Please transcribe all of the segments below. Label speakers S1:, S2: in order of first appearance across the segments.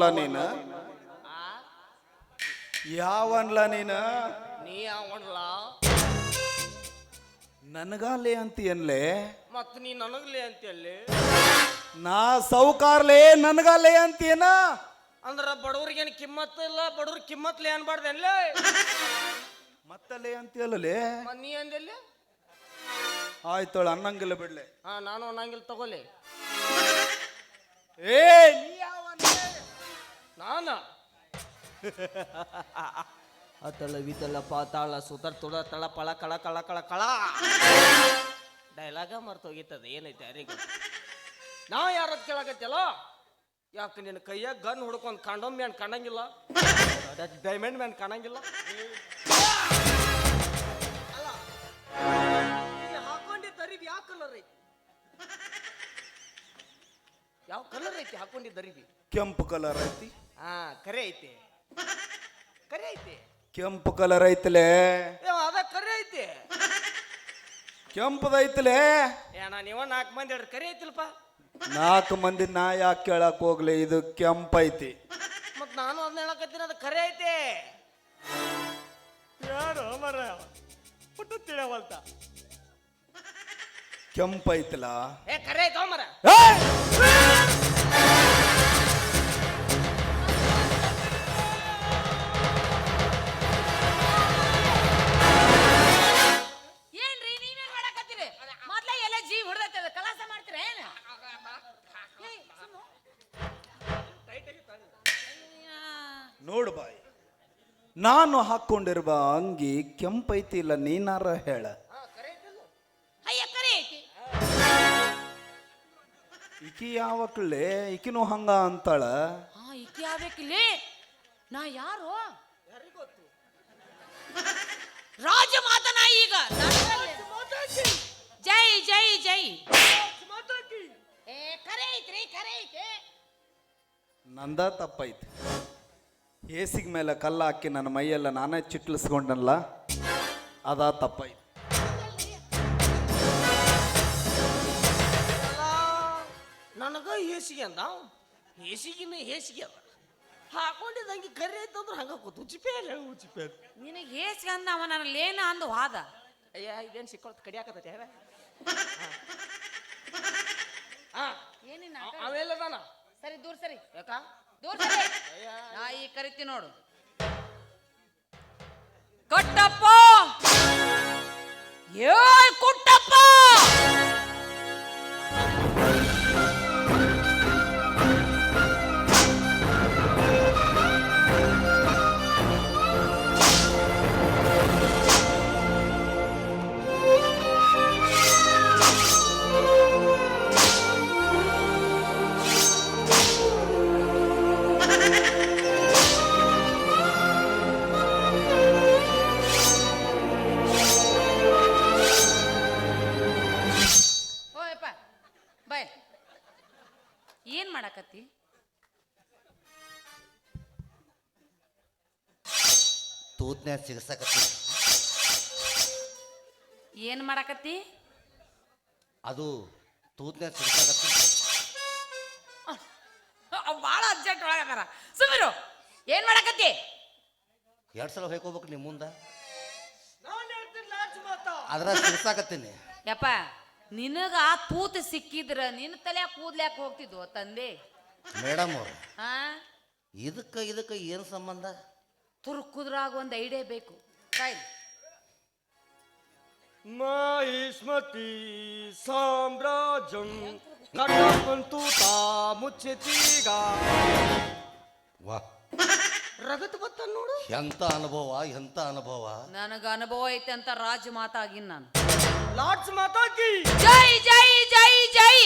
S1: ಯಾವನ್ಲ ನೀನು? ಯಾವನ್ಲ ನೀನು?
S2: ನೀ ಯಾವನ್ಲ?
S1: ನನಗಾಲೆ ಅಂತೀಯನ್ಲೆ?
S2: ಮತ್ ನೀ ನನಗ್ಲೆ ಅಂತ
S1: ನಾ ಸೌಕಾರ್ಲೆ ನನಗಾಲೆ ಅಂತೀಯನ?
S2: ಅಂದ್ರ ಬಡವ್ರಿಗೇನು ಕಿಮ್ಮತ್ ಇಲ್ಲ ಬಡವ್ರ ಕಿಮ್ಮತ್ಲಿ ಅನ್ಬಾರ್ದೇನ್ಲೇ?
S1: ಮತ್ತಲ್ಲೇ ಅಂತೀಯಲ್ಲೇ
S2: ಮತ್ ನೀ ಅಂದೆಲ್ಲಿ
S1: ಆಯ್ತೋಳ ಅನ್ನಂಗಿಲ್ಲ ಬಿಡ್ಲೆ.
S2: ಹಾ ನಾನು ಅನ್ನಂಗಿಲ್ಲ ತಗೋಲಿ
S1: ಏ ನೀ ಯಾವನ್ಲೆ?
S2: ನಾನ? ಅತಳ ವಿತಲ ಪಾತಾಳ ಸುತರ್ ತುಡ ತಳ ಪಳ ಕಳ ಕಳ ಕಳ ಕಳ. ಡೈಲಾಗ ಮರ್ತೋಗಿತ್ತದ ಏನೈತೆ ಯಾರಿಗ? ನಾ ಯಾರದ್ ಕೇಳಾಕತ್ತಲ್ಲ ಯಾಕೆ ನಿನ್ನ ಕೈಯಾಗ ಗನ್ ಹುಡ್ಕೊಂಡು ಕಂಡೋಮ್ ಮ್ಯಾನ್ ಕಾಣಂಗಿಲ್ಲ? ಡೈಮಂಡ್ ಮ್ಯಾನ್ ಕಾಣಂಗಿಲ್ಲ? ಹಾಕೊಂಡಿದ್ದ ಅರಿವಿ ಯಾವ ಕಲರ್ ಐತಿ? ಯಾವ ಕಲರ್ ಐತಿ ಹಾಕೊಂಡಿ
S1: ಕೆಂಪು ಕಲರ್ ಐತಿ.
S2: ಹಾ ಕರೆ ಐತಿ. ಕರೆ ಐತಿ.
S1: ಕೆಂಪು ಕಲರ್ ಐತಲೆ?
S2: ಏ ಅದ ಕರೆ ಐತಿ.
S1: ಕೆಂಪದೈತಲೆ
S2: ಏನ ನೀವ ನಾಲ್ಕು ಮಂದಿ ಹೇಳ್ರಿ ಕರೆ ಐತಿಲ್ಪ?
S1: ನಾಲ್ಕು ಮಂದಿ ನಾ ಯಾಕೆ ಕೇಳಕ್ ಹೋಗ್ಲಿ? ಇದು ಕೆಂಪೈತಿ
S2: ಮತ್ ನಾನು ಅದನ್ನ ಹೇಳಕತ್ತೀನಿ ಅದು ಕರೆ ಐತಿ. ಯಾರು ಮರ? ಪುಟ್ಟು ತಿಳಿಯವಲ್ತ
S1: ಕೆಂಪೈತಲ
S2: ಏ ಕರೆ ಐತೋ ಮರ?
S1: ನಾನು ಹಾಕೊಂಡಿರುವ ಅಂಗಿ ಕೆಂಪೈತಿ ಇಲ್ಲ ನೀನಾರ ಹೇಳ.
S3: ಅಯ್ಯ ಕರೆ ಐತಿ.
S1: ಈಕಿ ಯಾವಕ್ಲೆ? ಈಕಿನೂ ಹಂಗ ಅಂತಾಳ.
S3: ಹಾ ಈಕಿ ಆಗ್ಬೇಕಿಲ್ಲಿ ನಾ ಯಾರು? ರಾಜ ಮಾತನ ಈಗ? ಜೈ ಜೈ ಜೈ. ಏ ಕರೆ ಐತ್ರಿ ಕರೆ ಐತೆ.
S1: ನಂದ ತಪ್ಪೈತಿ. ಏಸಿಗೆ ಮೇಲೆ ಕಲ್ಲು ಹಾಕಿ ನನ್ನ ಮೈಯೆಲ್ಲ ನಾನೇ ಚಿಟ್ಲಿಸ್ಕೊಂಡಲ್ಲ ಅದ ತಪ್ಪಾಯ್ತು.
S2: ನನಗ ಹೇಸಿಗೆ ಅಂದ ಹೇಸಿಗಿನ ಹೇಸಿಗೆ ಅದ ಹಾಕೊಂಡಿದ್ದಂಗೆ ಕರಿ ಐತಂದ್ರೆ ಹಂಗ ಕೂತು. ಉಚಿಪೆ ಅಲ್ಲ ಉಚಿಪೆ
S3: ನಿನಗೆ ಹೇಸಿಗೆ ಅಂದ ಅವ ನನ್ನ ಲೇನ ಅಂದು ಹಾದ
S2: ಅಯ್ಯ ಇದೇನು ಸಿಕ್ಕೊಳ್ತ ಕಡಿಯಾಕತ್ತ ಹೇಳ ಹಾ
S3: ಏನಿನ
S2: ಅವೆಲ್ಲದಾನ
S3: ಸರಿ ದೂರ ಸರಿ.
S2: ಯಾಕ
S3: ದೂರ ಸರಿ ನಾ ಈ ಕರಿತಿ ನೋಡು. ಕಟ್ಟಪ್ಪ! ಏಯ್ ಏನ್ ಮಾಡಕತ್ತಿ?
S4: ತೂತ್ನ್ಯಾಗ ಸಿಗಸಕತ್ತಿ.
S3: ಏನ್ ಮಾಡಕತ್ತಿ?
S4: ಅದು ತೂತ್ನ್ಯಾಗ ಸಿಗಸಕತ್ತಿ.
S3: ಭಾಳ ಅರ್ಜೆಂಟ್ ಒಳಗಾರ ಸುಮಿರು ಏನ್ ಮಾಡಕತ್ತಿ?
S4: ಎರಡು ಸಲ ಹೋಗ್ಕೋಬೇಕು ನಿಮ್ಮ ಮುಂದೆ. ಅದ್ರ ಸಿಗಸಾಕತ್ತೀನಿ.
S3: ಯಪ್ಪ. ನಿನಗ ಆ ತೂತ ಸಿಕ್ಕಿದ್ರ ನಿನ್ನ ತಲೆ ಕೂದ್ಲ್ಯಾಕ ಹೋಗ್ತಿದ್ವು ತಂದೆ?
S4: ಮೇಡಮ್ ಅವ್ರು
S3: ಹಾ
S4: ಇದಕ್ಕೆ ಇದಕ್ಕೆ ಏನು ಸಂಬಂಧ?
S3: ತುರುಕುದ್ರಾಗ ಒಂದು ಐಡಿಯಾ ಬೇಕು. ಕಾಯ್
S2: ಮಹಿಷ್ಮತಿ ಸಾಮ್ರಾಜ್ಯಂ ಕಟ್ಟಂತು ತಾ ಮುಚ್ಚತೀಗ.
S4: ವಾ.
S2: ರಗತ್ ಬತ್ತ ನೋಡು.
S4: ಎಂತ ಅನುಭವ ಎಂತ ಅನುಭವ?
S3: ನನಗ ಅನುಭವ ಐತೆ ಅಂತ ರಾಜ ಮಾತಾಗಿನ್ ನಾನು.
S2: ಲಾಡ್ಜ್ ಮಾತಾಕಿ
S3: ಜೈ ಜೈ ಜೈ ಜೈ.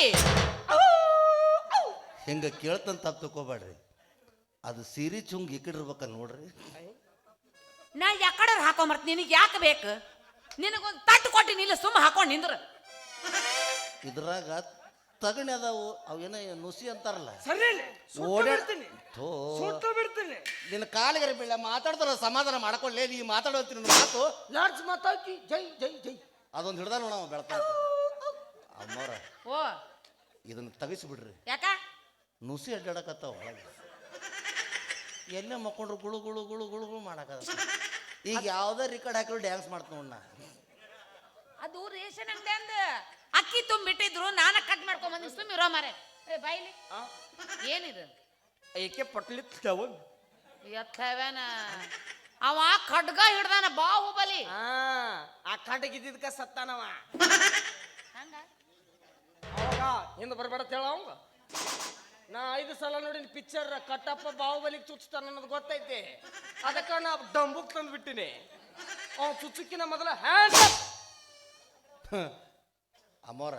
S4: ಹಿಂಗೆ ಕೇಳ್ತಂತ ತಪ್ಪು ತಿಳ್ಕೊಬೇಡ್ರಿ. ಅದು ಸೀರೆ ಚುಂಗ್ ಇಕ್ಕಿಡಿರ್ಬೇಕ ನೋಡ್ರಿ.
S3: ನಾ ಯಾಕಡೆ ಹಾಕೊಂಬರ್ತ? ನಿನಗೆ ಯಾಕೆ ಬೇಕು? ನಿನಗೊಂದು ತಟ್ಟು ಕೊಟ್ಟಿ ನಿಲ್ಲ ಸುಮ್ಮ ಹಾಕೊಂಡು ನಿಂದ್ರ.
S4: ಇದ್ರಾಗ ತಗಣಿ ಅದಾವು ಅವೇನ ನುಸಿ ಅಂತಾರಲ್ಲ.
S2: ಸರಿ ಓಡಾಡ್ತೀನಿ
S4: ಥೋ.
S2: ಸುಟ್ಟು ಬಿಡ್ತೀನಿ.
S4: ನಿನ್ನ ಕಾಲಿಗರ ಬೀಳ ಮಾತಾಡ್ತಾರ ಸಮಾಧಾನ ಮಾಡ್ಕೊಳ್ಳೇ ನೀ ಮಾತಾಡೋತೀನಿ ಮಾತು.
S2: ಲಾಡ್ಜ್ ಮಾತಾಕಿ ಜೈ ಜೈ ಜೈ.
S4: ಅದೊಂದು ಹಿಡ್ದ ನೋಡ ಬೆಳತ ಅಮ್ಮವ್ರ
S3: ಓ.
S4: ಇದನ್ನ ತೆಗಿಸಿ ಬಿಡ್ರಿ
S3: ಯಾಕ?
S4: ನುಸಿ ಅಡ್ಡಾಡಕತ್ತಾವ ಒಳಗೆ. ಎಲ್ಲೇ ಮಕ್ಕೊಂಡ್ರು ಗುಳು ಗುಳು ಗುಳು ಗುಳು ಗುಳು ಮಾಡಕ ಈಗ ಯಾವ್ದೇ ರೆಕಾರ್ಡ್ ಹಾಕಿದ್ರು ಡ್ಯಾನ್ಸ್ ಮಾಡ್ತು ನಾ.
S3: ಅದು ರೇಷನ್ ಅಂಗಡಿ ಅಂದ ಅಕ್ಕಿ ತುಂಬಿಟ್ಟಿದ್ರು ನಾನು ಕಟ್ ಮಾಡ್ಕೊಂಡ್ ಬಂದ್ ಸುಮ್ಮ ಇರೋ ಮಾರೆ. ಏ ಬಾಯ್ಲಿ. ಏನಿದು?
S2: ಏಕೆ ಪಟ್ಲಿ ತವ
S3: ಎತ್ತವೇನ ಅವ ಖಡ್ಗ ಹಿಡ್ದಾನ ಬಾಹುಬಲಿ.
S2: ಆ ಆ ಕಾಟಗಿದ್ದಿದ್ಕ ಸತ್ತಾನವ.
S3: ಹಂಗ?
S2: ಅವಾಗ ಹಿಂದೆ ಬರ್ಬೇಡ ಹೇಳ ಅವಂಗ. ನಾ ಐದು ಸಲ ನೋಡಿನ ಪಿಕ್ಚರ್ ಕಟ್ಟಪ್ಪ ಬಾಹುಬಲಿಗೆ ಚುಚ್ತಾನ ಅನ್ನೋದು ಗೊತ್ತೈತೆ. ಅದಕ್ಕ ನಾ ಡಂಬುಕ್ ತಂದು ಬಿಟ್ಟಿನಿ ಅವ ಚುಚ್ಚಕ್ಕಿನ ಮೊದಲ ಹ್ಯಾಂಡ್
S4: ಅಮ್ಮೋರ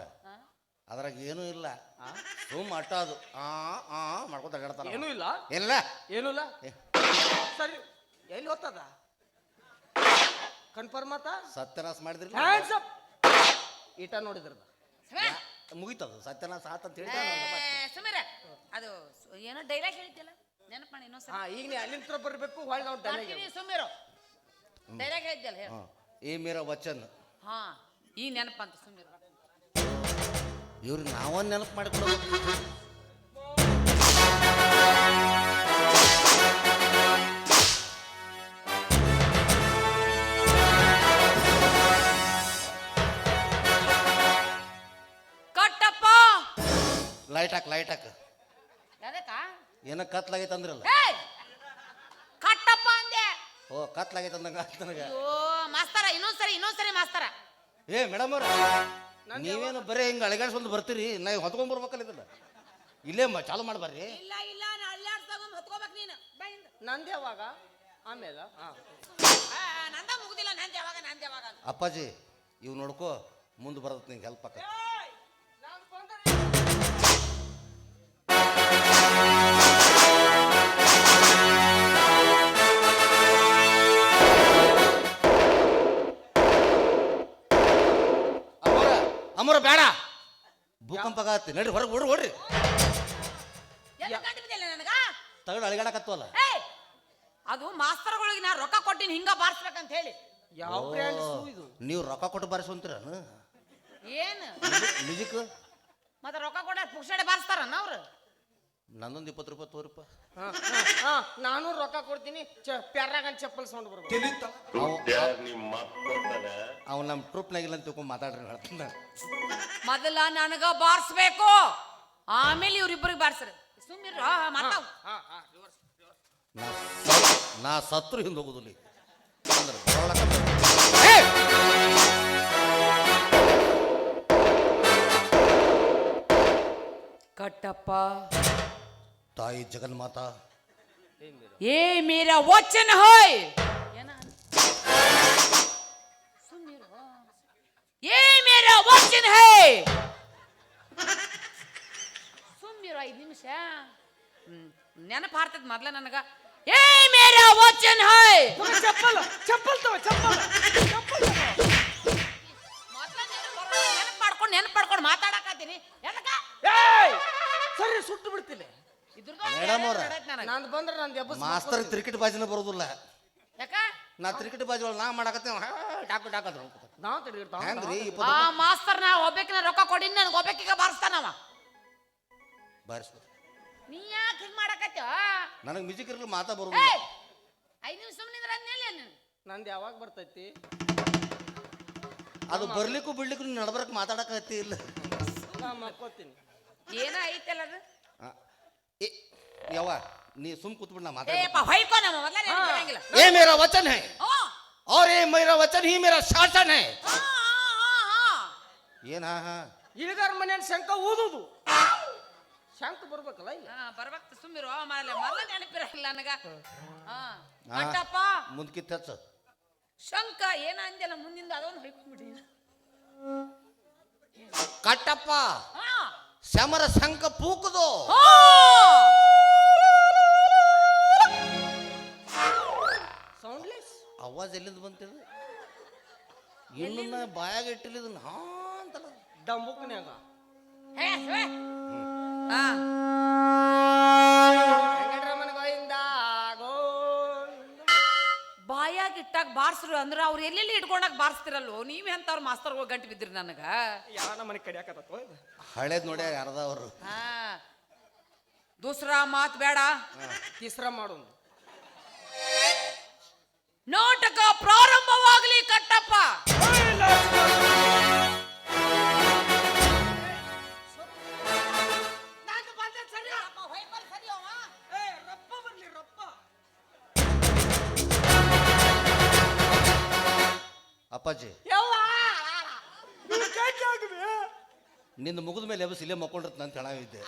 S4: ಅದ್ರಾಗ ಏನೂ ಇಲ್ಲ. ಸುಮ್ ಅಟ್ಟ ಅದು. ಆ ಆ ಮಾಡ್ಕೊತ
S2: ಏನೂ ಇಲ್ಲ?
S4: ಇಲ್ಲ
S2: ಏನೂ ಇಲ್ಲ? ಸರಿ. ಎಲ್ಲಿ ಗೊತ್ತದ ಕನ್ಫರ್ಮ್ ಆತ
S4: ಸತ್ಯನಾಶ ಮಾಡಿದ್ರಿ
S2: ಹ್ಯಾಂಡ್ಸ್ ಅಪ್ ಈಟ ನೋಡಿದ್ರದ?
S4: ಮುಗಿತದ. ಸತ್ಯನಾಶ ಆತಂತ ಹೇಳಿ
S3: ಸುಮೀರ! ಅದು ಏನೋ ಡೈಲಾಗ್ ಹೇಳ್ತಿಲ್ಲ ನೆನಪು ಮಾಡಿ ಇನ್ನೊಂದ್ಸಲ.
S2: ಹಾ ಈಗ ನೀ ಅಲ್ಲಿಂದ ಬರಬೇಕು ಹೊಳ್ಳಿ ನಾವು
S3: ಬರ್ತೀನಿ ಸುಮೀರು. ಡೈಲಾಗ್ ಹೇಳಿದ್ಯಲ್ಲ ಹೇಳು.
S4: ಈ ಮೀರ ವಚನ್.
S3: ಹಾ ಈ ನೆನಪಂತ ಸುಮೀರು.
S4: ಇವ್ರಿಗೆ ನಾವೊಂದು ನೆನಪು ಮಾಡಿಕೊಡ್ಬೇಕು ಲೈಟ್ ಹಾಕ್ ಲೈಟ್ ಹಾಕ್.
S3: ಎದಕ್ಕ
S4: ಏನೋ ಕತ್ಲಾಗೈತೆ ಅಂದ್ರಲ್ಲ.
S3: ಏಯ್! ಕಟ್ಟಪ್ಪ ಅಂದೆ.
S4: ಓ ಕತ್ಲಾಗೈತೆ ಅಂದಂಗ ಆತ್ ನನಗ.
S3: ಅಯ್ಯೋ ಮಾಸ್ತರ ಇನ್ನೊಂದ್ಸರಿ ಇನ್ನೊಂದ್ಸರಿ ಮಾಸ್ತರ.
S4: ಏ ಮೇಡಮ್ ಅವ್ರ ನೀವೇನು ಬರೀ ಹಿಂಗೆ ಅಳಗಾಡ್ಸ್ಕೊಂಡು ಬರ್ತೀರಿ? ನಾ ಹೊತ್ಕೊಂಡ್ ಬರ್ಬೇಕಲ್ಲ ಇದನ್ನ. ಇಲ್ಲೇ ಮ ಚಾಲು ಮಾಡ್ಬಾರ್ರಿ
S3: ಇಲ್ಲ ಇಲ್ಲ ನಾ ತಗೊಂಡು ಹೊತ್ಕೋಬೇಕು ನೀನು. ಬಾಯಿಂದ
S2: ನಂದು ಯಾವಾಗ? ಆಮೇಲೆ? ಆ
S3: ನಂದ ಮುಗ್ದಿಲ್ಲ ನಂದು ಯಾವಾಗ ನಂದ ಯಾವಾಗ ಅಂತ.
S4: ಅಪ್ಪಾಜಿ ಇವ್ ನೋಡ್ಕೋ ಮುಂದೆ ಬರತ್ ನಿಂಗೆ ಹೆಲ್ಪ್ ಆಕತ್ತೆ ಭೂಕಂಪ ಆಗತ್ತೆ ನಡ್ರಿ ಹೊರಗೆ ಓಡ್ರಿ ಓಡ್ರಿ. ತಗಡು ಅಳಿಗಾಡಕತ್ತವಲ್ಲ
S3: ಏಯ್ ಅದು ಮಾಸ್ತರ್ಗಳಿಗೆ ನಾ ರೊಕ್ಕ ಕೊಟ್ಟಿನಿ ಹಿಂಗ ಬಾರಿಸ್ಬೇಕಂತ ಹೇಳಿ
S2: ಯಾವ ಬ್ರ್ಯಾಂಡ್ ಇದು?
S4: ನೀವು ರೊಕ್ಕ ಕೊಟ್ಟು ಬಾರಿಸುವಂತೀರ
S3: ಏನು?
S4: ಮ್ಯೂಸಿಕ್
S3: ಮತ್ತೆ ರೊಕ್ಕ ಕೊಟ್ಟ ಪುಕ್ಷಡೆ ಬಾರಿಸ್ತಾರನ್ನ ಅವ್ರು?
S4: ನಂದೊಂದು ಇಪ್ಪತ್ತು ರೂಪಾಯಿ ತೋರಿಪ್ಪ.
S2: ಹಾ, ಹಾ, ಹಾ, ನಾನು ರೊಕ್ಕ ಕೊಡ್ತೀನಿ ಪ್ಯಾರಾಗನ್ ಚಪ್ಪಲ್ ಸೌಂಡ್ ಬರ್ಬೇಕು.
S4: ಅವ್ನು ನಮ್ಮ ಟ್ರೂಪ್ನಾಗಿಲ್ಲ ಅಂತ ತಿಳ್ಕೊಂಡು ಮಾತಾಡ್ರಿ ನಾನು.
S3: ಮೊದಲ ನನಗ ಬಾರಿಸ್ಬೇಕು. ಆಮೇಲೆ ಇವ್ರಿಬ್ಬರಿಗೆ ಬಾರಿಸ್ರಿ. ಸುಮ್ಮಿರ ಮಾತಾವ್
S2: ಹಾ ಹಾ reverse.
S4: ನಾ ಸ- ನಾ ಸತ್ರು ಹಿಂದೆ ಹೋಗುದಿಲ್ಲ ಅಂದ್ರೆ ಬರೋಳಕ- ಏ!
S3: ಕಟ್ಟಪ್ಪ.
S4: ತಾಯಿ ಜಗನ್ಮಾತಾ.
S3: ಏ ಮೇರಾ ವಚನ ಹೋಯ್! ಏ ಮೇರಾ ಹೇ ಸುಮ್ಮಿರು ಐದು ನಿಮಿಷ. ನೆನಪು ಹಾರ್ತದ ಮೊದ್ಲ ನನಗ. ಏ ಮೇರೆ ವಚನ ಹೈ
S2: ಚಪ್ಪಲ್ ಚಪ್ಪಲ್ ತಗೋ ಚಪ್ಪಲ್. ಚಪ್ಪಲ್.
S3: ನೆನಪು ಮಾಡ್ಕೊಂಡು ನೆನಪು ಮಾಡ್ಕೊಂಡು ಮಾತಾಡಕತ್ತೀನಿ. ಎದಕ್ಕ?
S2: ಏಯ್ ಸರಿ ಸುಟ್ಟು ಬಿಡ್ತೀನಿ.
S3: ಇದ್ರದ್ದು
S4: ಮೇಡಮ್ ಅವ್ರ.
S2: ನಂದು ಬಂದ್ರೆ ನಂದು ಎಬ್ಬಸ್
S4: ಮಾಸ್ತರ್ ಕ್ರಿಕೆಟ್ ಬಾಜಿನ ಬರೋದಿಲ್ಲ.
S3: ಯಾಕ?
S4: ನಾ ಕ್ರಿಕೆಟ್ ಬಾಜಿ ಒಳಗೆ ನಾ ಮಾಡಕತ್ತೇವ ಡಾಕು ಡಾಕದ್ರು
S2: ನಾವು ತಿರುಗಿರ್ತಾವ
S4: ಹೆಂಗ್ರಿ
S3: ಆ
S4: ಇಪ್ಪತ್ತು
S3: ಮಾಸ್ತರ್ ನಾ ಒಬ್ಬಕಿನ ರೊಕ್ಕ ಕೊಡಿನ ನನಗೆ ಒಬ್ಬಕಿಗ ಬಾರಿಸ್ತಾನವ
S4: ಬಾರಿಸ್ಬೋದು.
S3: ನೀ ಯಾಕೆ ಹಿಂಗ್ ಮಾಡಕತ್ಯ
S4: ನನಗೆ ಮ್ಯೂಸಿಕ್ ಇರಲಿ ಮಾತಾ ಬರೋದು
S3: ಏಯ್! ಐದು ನಿಮಿಷ ಸುಮ್ಮನೆ ಅಂದ್ಮೇಲೆ ನೀನು.
S2: ನಂದು ಯಾವಾಗ ಬರ್ತೈತಿ?
S4: ಅದು ಬರ್ಲಿಕ್ಕೂ ಬಿಡ್ಲಿಕ್ಕೂ ನೀನು ನಡ್ಬರಕ್ಕೆ ಮಾತಾಡಕತ್ತಿ ಇಲ್ಲ.
S2: ನಾ ಮಕ್ಕೋತೀನಿ.
S3: ಏನ ಐತಲ್ಲ ಅದು?
S4: ಆ, ಏ ಯವ್ವ. ನೀ ಸುಮ್ ಕೂತ್ಬಿಡ್ ನಾ ಮಾತಾಡ
S3: ಏಪ್ಪ ಹೊಯ್ಕೋ ನಮ್ಮ ಮೊದಲ ನೆನಪಿರಂಗಿಲ್ಲ
S4: ये मेरा वचन है
S3: ಓ
S4: और ये मेरा वचन ही मेरा शासन है
S3: ಹಾ ಹಾ ಹಾ
S4: ಏನ್ ಹಾ ಹಾ
S2: ಇಳಿಗಾರ ಮನೆಯಲ್ಲಿ ಶಂಕ ಊದುದು ಶಂಕ ಬರ್ಬೇಕಲ್ಲ ಇಲ್ಲ
S3: ಹಾ ಬರ್ಬೇಕು ಸುಮ್ಮಿರು ಆಮೇಲೆ ಮೊದಲ ನೆನಪಿರಂಗಿಲ್ಲ ನನಗ ಹಾ
S4: ಆ.
S3: ಕಟ್ಟಪ್ಪ
S4: ಮುಂದ್ಕಿತ್ತ ಹಚ್ಚ
S3: ಶಂಕ ಏನ ಅಂದ್ಯಲ್ಲ ಮುಂದಿಂದ ಅದೊಂದು ಹೊಯ್ಕೊಂಡ್ಬಿಡಿ
S4: ಕಟ್ಟಪ್ಪ
S3: ಹಾ
S4: ಶಮರ ಶಂಕ ಪೂಕದು ಅವಾಜ್ ಎಲ್ಲಿಂದ ಬಂತಿದು ಇನ್ನು ಬಾಯಾಗ ಇಟ್ಟಿಲ್ಲ ಇದನ್ನ ಹಾ ಅಂತಲ್ಲ.
S2: ಡಂಬುಕ್ನ್ಯಾಗ. ಗೋವಿಂದ.
S3: ಬಾಯಾಗ ಇಟ್ಟಾಗ ಬಾರ್ಸ್ರು ಅಂದ್ರ ಅವ್ರು ಎಲ್ಲೆಲ್ಲಿ ಇಟ್ಕೊಂಡಾಗ ಬಾರಿಸ್ತಿರಲ್ಲೋ ನೀವ್ ಎಂತವ್ರ ಮಾಸ್ತರ್ಗಳು ಗಂಟು ಬಿದ್ದಿರಿ ನನಗ?
S2: ಯಾರ ಮನೆ ಕಡಿಯಾಕತ್ತೋ ಇದು?
S4: ಹಳೇದ್ ನೋಡ್ಯಾರ ಯಾರದ ಅವರು.
S3: ಹಾ. ದೂಸರಾ ಮಾತ್ ಬೇಡ
S2: ತಿಸ್ರ ಮಾಡೋದು
S3: ನಾಟಕ ಪ್ರಾರಂಭವಾಗಲಿ ಕಟ್ಟಪ್ಪ.
S4: ಅಪ್ಪಾಜಿ. ನಿನ್ನ ಮುಗಿದ ಮೇಲೆ ಎಬ್ಬಸ್ ಇಲ್ಲೇ ಮಕ್ಕೊಂಡಿರ್ತ ಅಂತ ಚೆನ್ನಾಗಿದ್ದೆ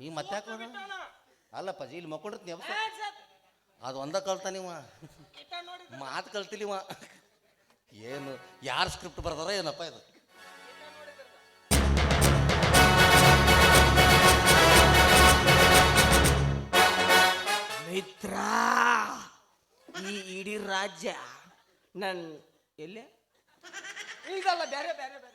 S4: ನೀ ಮತ್ತೆ? ಅಲ್ಲಪ್ಪಾಜಿ ಇಲ್ಲಿ ಮಕ್ಕೊಂಡಿರ್ತೀನಿ ಎಬ್ಬಸ್. ಅದು ಒಂದ ಕಲ್ತಾನಿವ ಮಾತು ಕಲ್ತಿಲಿವ ಏನು ಯಾರು ಸ್ಕ್ರಿಪ್ಟ್ ಬರ್ದಾರ ಏನಪ್ಪ ಇದು?
S2: ಮಿತ್ರ ಈ ಇಡೀ ರಾಜ್ಯ ನನ್ ಎಲ್ಲಿ? ಈಗಲ್ಲ ಬೇರೆ ಬೇರೆ ಬೇರೆ.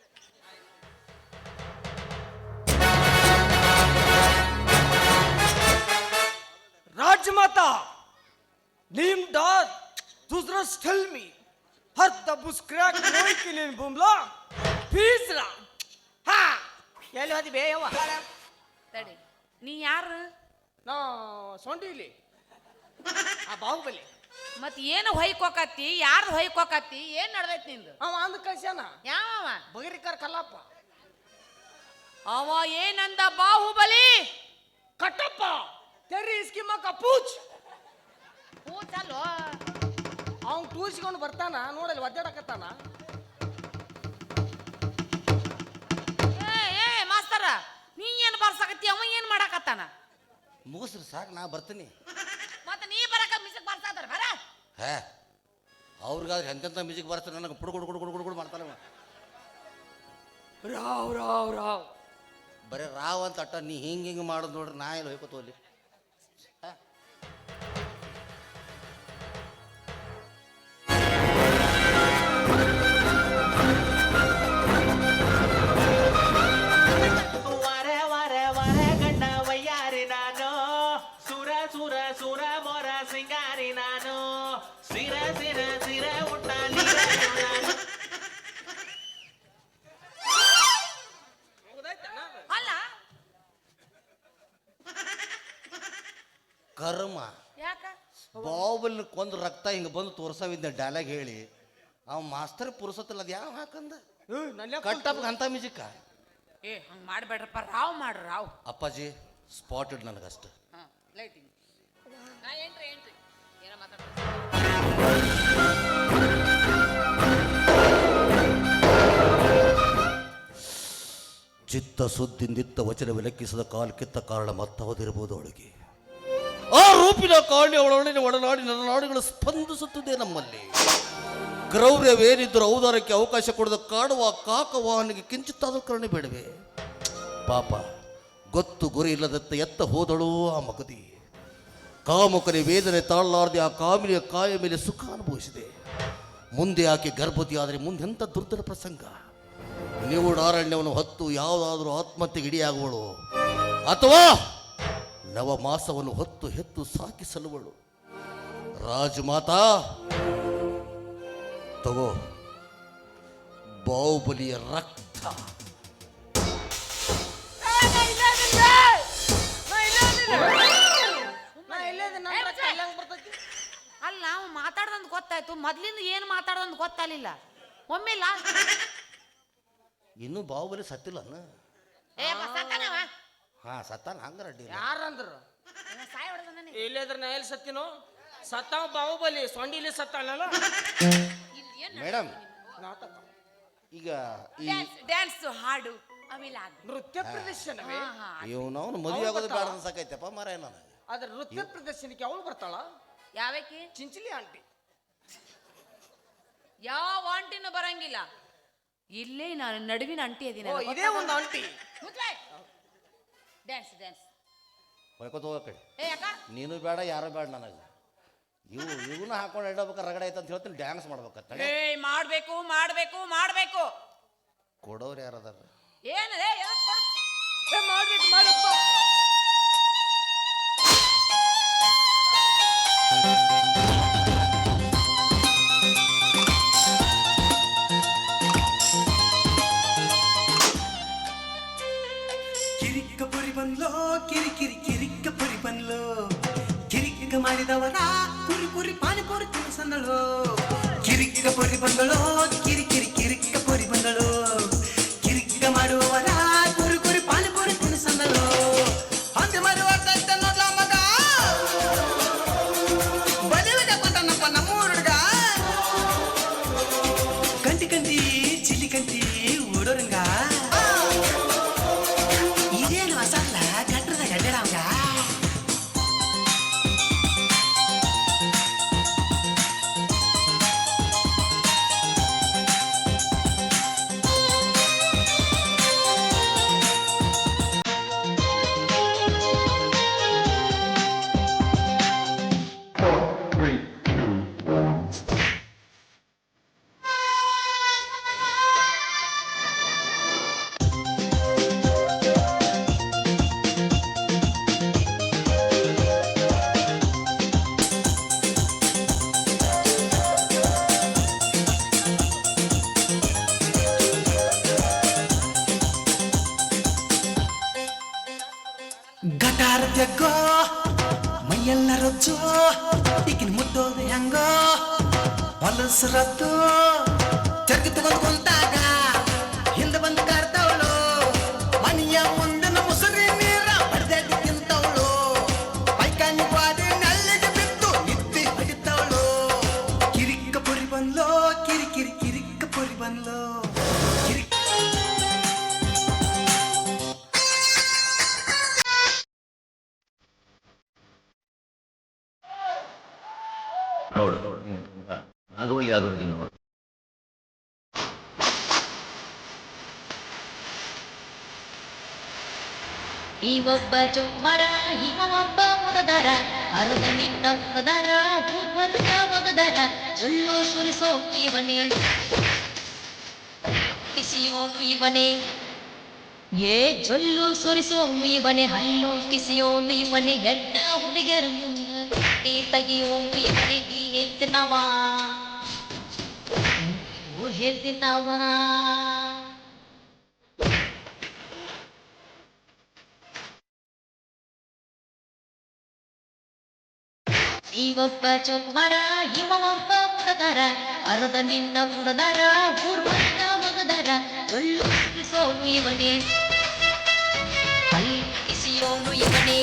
S2: ರಾಜಮಾತಾ! नीम दाद दूसरा स्थल में हर दबुस क्रैक कोई के लिए बुमला पीसरा हा ಎಲ್ಲಿ ಹೋದಿ ಬೇಯವ್ವ
S3: ತಡಿ ನೀ ಯಾರು
S2: ನಾ ಸೊಂಡಿಲಿ ಆ ಬಾಹುಬಲಿ
S3: ಮತ್ ಏನು ಹೊಯ್ಕೋಕತ್ತಿ ಯಾರ್ದು ಹೊಯ್ಕೋಕತ್ತಿ ಏನ್ ನಡ್ದೈತಿ ನಿಂದು
S2: ಅವ ಅಂದ ಕಳ್ಸ್ಯಾನ
S3: ಯಾವವ
S2: ಬಗರಿಕರ್ ಕಲ್ಲಪ್ಪ
S3: ಅವ ಏನಂದ ಬಾಹುಬಲಿ
S2: ಕಟ್ಟಪ್ಪ ತೆರಿ ಇಸ್ಕಿ ಮಕ್ಕ ಪೂಚ್
S3: ಕೂತಲ್ಲೋ
S2: ಅವ್ನು ಟೂರ್ಸ್ಕೊಂಡು ಬರ್ತಾನ ನೋಡಲ್ಲಿ ಒದ್ದಾಡಕತ್ತಾನ.
S3: ಏ ಏ ಮಾಸ್ತರ ನೀ ಏನ್ ಬರ್ಸಕತ್ತಿ? ಅವ ಏನ್ ಮಾಡಾಕತ್ತಾನ?
S4: ಮುಗಿಸ್ರಿ ಸಾಕು ನಾ ಬರ್ತೀನಿ.
S3: ಮತ್ತೆ ನೀ ಬರಕ ಮಿಸಕ್ ಬರ್ಸಾದ್ರ ಬರ.
S4: ಹೇ ಅವ್ರಿಗಾದ್ರೆ ಎಂತೆಂಥ ಮ್ಯೂಸಿಕ್ ಬರ್ತಾರೆ ನನಗೆ ಪುಡು ಗುಡು ಗುಡು ಗುಡು ಗುಡು ಗುಡು ಮಾಡ್ತಾನೆ ಅವ.
S2: ರಾವ್ ರಾವ್ ರಾವ್.
S4: ಬರೀ ರಾವ್ ಅಂತ ಅಟ್ಟ ನೀ ಹಿಂಗೆ ಹಿಂಗೆ ಮಾಡೋದು ನೋಡ್ರಿ ನಾ ಎಲ್ಲಿ ಹೋಯ್ಕೋತೋಲಿ ಅಲ್ಲಿ?
S5: ಸಿರ ಸಿರ ಸಿರ ಊಟ
S3: ಅಲ್ಲ.
S4: ಕರ್ಮ.
S3: ಯಾಕ?
S4: ಬಾಬಲ್ ಕೊಂದು ರಕ್ತ ಹಿಂಗ ಬಂದು ತೋರ್ಸವಿದ್ದ ಡೈಲಾಗ್ ಹೇಳಿ ಅವ ಮಾಸ್ತರ್ ಪುರುಸತ್ತಲ್ಲ ಅದು ಯಾವ ಹಾಕಂದ ಕಟ್ಟಪ್ಪ ಅಂತ ಮ್ಯೂಸಿಕ್.
S3: ಏ ಹಂಗ್ ಮಾಡ್ಬೇಡ್ರಪ್ಪ ರಾವ್ ಮಾಡ್ರಿ ರಾವ್.
S4: ಅಪ್ಪಾಜಿ ಸ್ಪಾಟ್ ನನಗಷ್ಟು.
S3: ಹಾ ಲೈಟಿಂಗ್
S4: ಚಿತ್ತ ಸುದ್ದಿಂದಿತ್ತ ವಚನ ವಿಲಕ್ಕಿಸದ ಕಾಲ ಕಿತ್ತ ಕಾರಣ ಮತ್ತವದಿರಬಹುದು ಅವಳಿಗೆ. ಆ ರೂಪಿನ ಕಾಳಿ ಅವಳೊಳಗಿನ ಒಡನಾಡಿ ನಾಡುಗಳು ಸ್ಪಂದಿಸುತ್ತದೆ ನಮ್ಮಲ್ಲಿ. ಕ್ರೌರ್ಯವೇನಿದ್ದರೂ ಔದಾರಕ್ಕೆ ಅವಕಾಶ ಕೊಡದ ಕಾಡುವ ಕಾಕವಾಹನಿಗೆ ಕಿಂಚಿತ್ತಾದರೂ ಕರುಣೆ ಬೇಡವೆ? ಪಾಪ, ಗೊತ್ತು ಗುರಿ ಇಲ್ಲದತ್ತ ಎತ್ತ ಹೋದಳು ಆ ಮಗದಿ. ಕಾಮುಕನ ವೇದನೆ ತಾಳಲಾರದೆ ಆ ಕಾಮಿನಿಯ ಕಾಯ ಮೇಲೆ ಸುಖ ಅನುಭವಿಸಿದೆ. ಮುಂದೆ ಆಕೆ ಮುಂದೆ ಮುಂದೆಂಥ ದುರ್ದರ ಪ್ರಸಂಗ? ನಿವುಡಾರಣ್ಯವನ್ನು ಹೊತ್ತು ಯಾವುದಾದರೂ ಆತ್ಮಹತ್ಯೆಗೆ ಇಡಿಯಾಗುವಳು. ಅಥವಾ ನವಮಾಸವನ್ನು ಹೊತ್ತು ಹೆತ್ತು ಸಾಕಿ ಸಲ್ಲುವಳು ರಾಜಮಾತಾ, ತಗೋ ಬಾಹುಬಲಿಯ ರಕ್ತ.
S2: ಅಲ್ಲಿ
S3: ನಾವು ಮಾತಾಡ್ದಂದ್ ಗೊತ್ತಾಯ್ತು. ಮೊದ್ಲಿಂದ ಏನ್ ಗೊತ್ತಾಗಲಿಲ್ಲ. ಒಮ್ಮೆ ಒಮ್ಮೆಲ್ಲ
S4: ಇನ್ನೂ ಬಾಹುಬಲಿ ಸತ್ತಿಲ್ಲ
S3: ಏ ಸತ್ತಾನವ
S4: ಹಾ ಸತ್ತಾನ ಹಂಗಾರ ಅಡ್ಡಿ ಇಲ್ಲ.
S2: ಯಾರಂದ್ರು
S3: ಸಾಯ ಹೊಡೆದ ನನಗೆ
S2: ನಾ ಎಲ್ಲಿ ಸತ್ತಿನೋ? ಸತ್ತಾವ ಬಾಹುಬಲಿ ಸೊಂಡಿಲಿ ಸತ್ತಾನಲ್ಲ?
S4: ಮೇಡಮ್
S2: ನಾಟಕ.
S4: ಈಗ ಈ
S3: ಡ್ಯಾನ್ಸ್ ಡ್ಯಾನ್ಸ್ ಹಾಡು ಅವೆಲ್ಲ
S2: ನೃತ್ಯ ಪ್ರದರ್ಶನವೇ?
S3: ಹಾ ಹಾ
S4: ಇವನವನು ಮದುವೆ ಆಗೋದು ಬೇಡ ಅನ್ಸಕೈತಪ್ಪ ಮರ ನನಗೆ.
S2: ಅದ್ರ ನೃತ್ಯ ಪ್ರದರ್ಶನಕ್ಕೆ ಅವಳು ಬರ್ತಾಳ?
S3: ಯಾವಕ್ಕೆ
S2: ಚಿಂಚಲಿ ಆಂಟಿ.
S3: ಯಾವ ಆಂಟಿನೂ ಬರಂಗಿಲ್ಲ. ಇಲ್ಲೇ ನಾನು ನಡುವಿನ ಅಂಟಿ ಅದೀನಿ
S2: ಓ ಇದೇ ಒಂದು ಆಂಟಿ
S3: ಡ್ಯಾನ್ಸ್ ಡ್ಯಾನ್ಸ್
S4: ಹೊಯ್ಕೋತ ಹೋಗೋ ಕಡೆ
S3: ಏ ಯಾಕ
S4: ನೀನು ಬೇಡ ಯಾರು ಬೇಡ ನನಗೆ. ಇವು ಇವನ್ನ ಹಾಕೊಂಡು ಇಡಬೇಕು ರಗಡ ಐತೆ ಅಂತ ಹೇಳ್ತೀನಿ ಡ್ಯಾನ್ಸ್ ಮಾಡ್ಬೇಕು
S3: ಏ ಮಾಡ್ಬೇಕು ಮಾಡ್ಬೇಕು ಮಾಡ್ಬೇಕು.
S4: ಕೊಡೋರು ಯಾರದಾರ?
S3: ಏನು
S2: ಮಾಡ್ಬೇಕು
S6: ಮಾಡ್ಬೇಕು. ಒಬ್ಬ ಚುಮ್ಮರ ಇವ ಒಬ್ಬ ಮುಗದರ ಅರುದ ನಿನ್ನ ಮುಗದರ ಭೂಮರ್ಗ ಮುಗದರ ಸುಳ್ಳು ಸುರಿಸೋ ಇವನೇ ಕಿಸಿಯೋ ಇವನೇ ಏ ಜೊಲ್ಲು ಸುರಿಸೋ ಇವನೇ ಹಲ್ಲು ಕಿಸಿಯೋ ಇವನೇ ಗಡ್ಡ ಹುಡುಗರು ಈ ತೆಗಿಯೋ ಇವನೇ ನೀ ಹೇಳ್ತಿನವ? ಓ ಹೇಳ್ತಿನವ? ಇವೊಬ್ಬ ಚೊಮ್ಮರ ಇವ ಒಬ್ಬ ಮುಗದರ ಅರದ ನಿನ್ನ ಮುಗದರ ಪೂರ್ವದ ಮುಗದರ ಒಳ್ಳು ಸೋನು ಇವನೇ. ಹಲ್ಲು ಕಿಸಿಯೋನು ಇವನೇ.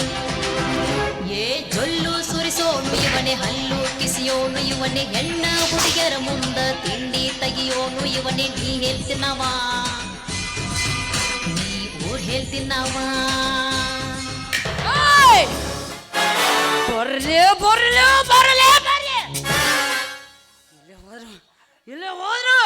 S6: ಏ ಜೊಲ್ಲು ಸುರಿಸೋನು ಇವನೇ. ಹಲ್ಲು ಕಿಸಿಯೋನು ಇವನೇ. ಹೆಣ್ಣ ಹುಡುಗಿಯರ ಮುಂದ ತಿಂಡಿ ತೆಗಿಯೋನು ಇವನೇ. ನೀ ಹೇಳ್ತಿನವ ನೀ ಊರ್ ಹೇಳ್ತಿನವ!
S3: ಬರ್ಲಿ ಬರ್ಲಿ ಬರ್ಲಿ ಬರ್ಲಿ. ಇಲ್ಲೇ ಹೋದ್ರು ಹೋದ್ರು.